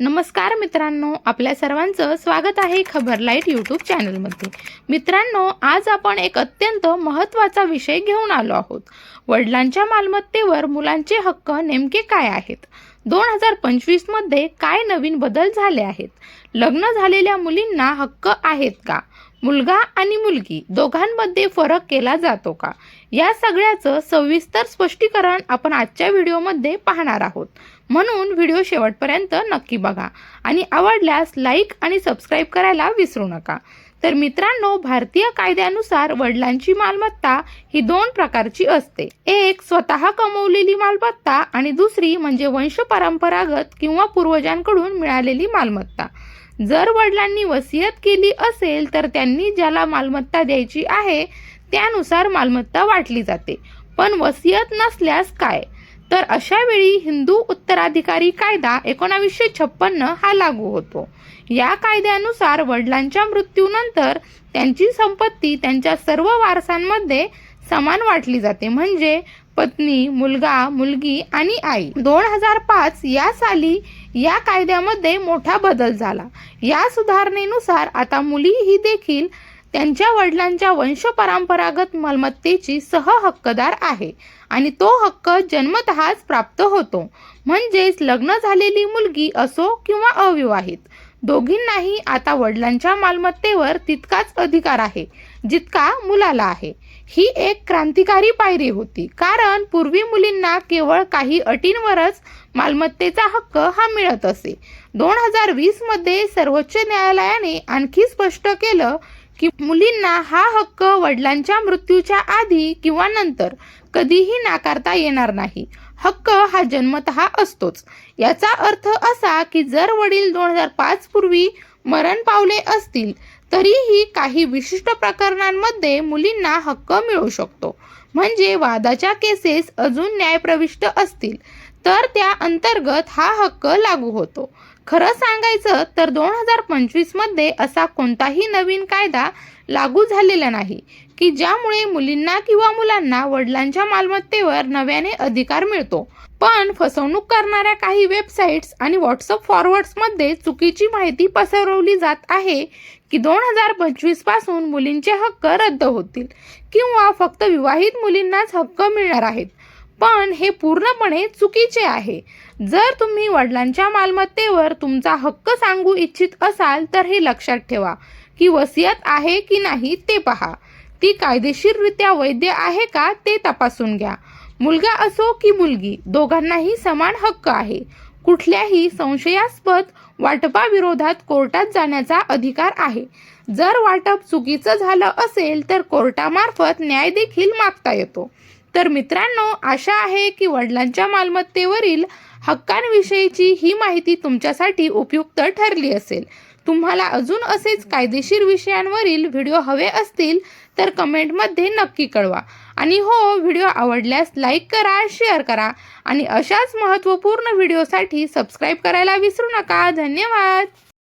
नमस्कार मित्रांनो आपल्या सर्वांचं स्वागत आहे खबर लाइट यूट्यूब चॅनलमध्ये. मित्रांनो आज आपण एक अत्यंत महत्त्वाचा विषय घेऊन आलो आहोत. वडिलांच्या मालमत्तेवर मुलांचे हक्क नेमके काय आहेत? दोन हजार पंचवीसमध्ये काय नवीन बदल झाले आहेत? लग्न झालेल्या मुलींना हक्क आहेत का? मुलगा आणि मुलगी दोघांमध्ये फरक केला जातो का? या सगळ्याचं सविस्तर स्पष्टीकरण आपण आजच्या व्हिडिओमध्ये पाहणार आहोत. म्हणून व्हिडिओ शेवटपर्यंत नक्की बघा आणि आवडल्यास लाईक आणि सबस्क्राईब करायला विसरू नका. तर मित्रांनो भारतीय कायद्यानुसार वडिलांची मालमत्ता ही दोन प्रकारची असते. एक स्वतः कमवलेली मालमत्ता आणि दुसरी म्हणजे वंशपरंपरागत किंवा पूर्वजांकडून मिळालेली मालमत्ता. जर वडिलांनी वसियत केली असेल तर त्यांनी ज्याला मालमत्ता द्यायची आहे त्यानुसार मालमत्ता वाटली जाते. पण वसियत नसल्यास काय? तर अशा वेळी हिंदू उत्तराधिकारी कायदा एकोणावीसशे छप्पन्न हा लागू होतो. या कायद्यानुसार वडिलांच्या मृत्यूनंतर त्यांची संपत्ती त्यांच्या सर्व वारसांमध्ये समान वाटली जाते. म्हणजे पत्नी मुलगा मुलगी आणि आई. दोन हजार पाच या साली या कायद्यामध्ये मोठा बदल झाला. या सुधारणेनुसार आता मुलीही देखील त्यांच्या वडिलांच्या वंशपरंपरागत मालमत्तेची सह हक्कदार आहे आणि तो हक्क जन्मतःच प्राप्त होतो. म्हणजेच लग्न झालेली मुलगी असो किंवा अविवाहित दोघींनाही आता वडिलांच्या मालमत्तेवर तितकाच अधिकार आहे जितका मुलाला आहे. ही एक क्रांतिकारी पायरी होती. कारण पूर्वी मुलींना केवळ काही अटींवरच मालमत्तेचा हक्क हा मिळत असे. दोन हजार वीसमध्ये सर्वोच्च न्यायालयाने आणखी स्पष्ट केलं की मुलींना हा हक्क वडिलांच्या मृत्यूच्या आधी किंवा नंतर कधीही नाकारता येणार नाही. हक्क हा जन्मत असतोच. याचा अर्थ असा की जर वडील दोन हजार पाच पूर्वी मरण पावले असतील तरीही काही विशिष्ट प्रकरणांमध्ये मुलींना हक्क मिळू शकतो. म्हणजे वादाच्या केसेस अजून न्यायप्रविष्ट असतील तर त्या अंतर्गत हा हक्क लागू होतो. खरं सांगायचं तर दोन हजार पंचवीसमध्ये असा कोणताही नवीन कायदा लागू झालेला नाही. की ज्यामुळे मुलींना किंवा मुलांना वडिलांच्या मालमत्तेवर नव्याने अधिकार मिळतो. पण फसवणूक करणाऱ्या काही वेबसाईट्स आणि व्हॉट्सअप फॉरवर्ड्समध्ये चुकीची माहिती पसरवली जात आहे की दोन हजार पंचवीसपासून मुलींचे हक्क रद्द होतील किंवा फक्त विवाहित मुलींनाच हक्क मिळणार आहेत. पण हे पूर्णपणे चुकीचे आहे. जर तुम्ही वडिलांच्या मालमत्तेवर तुमचा हक्क सांगू इच्छित असाल तर हे लक्षात ठेवा की वसियत आहे की नाही ते पहा. ती कायदेशीररित्या वैध आहे का ते तपासून घ्या. मुलगा असो की मुलगी दोघांनाही समान हक्क आहे. कुठल्याही संशयास्पद वाटपाविरोधात कोर्टात जाण्याचा अधिकार आहे. जर वाटप चुकीचं झालं असेल तर कोर्टामार्फत न्याय देखील मागता येतो. तर मित्रांनो आशा आहे की वडिलांच्या मालमत्तेवरील हक्कांविषयीची ही माहिती तुमच्यासाठी उपयुक्त ठरली असेल. तुम्हाला अजून असेच कायदेशीर विषयांवरील व्हिडिओ हवे असतील तर कमेंटमध्ये नक्की कळवा. आणि हो व्हिडिओ आवडल्यास लाईक करा शेअर करा आणि अशाच महत्त्वपूर्ण व्हिडिओसाठी सबस्क्राईब करायला विसरू नका. धन्यवाद!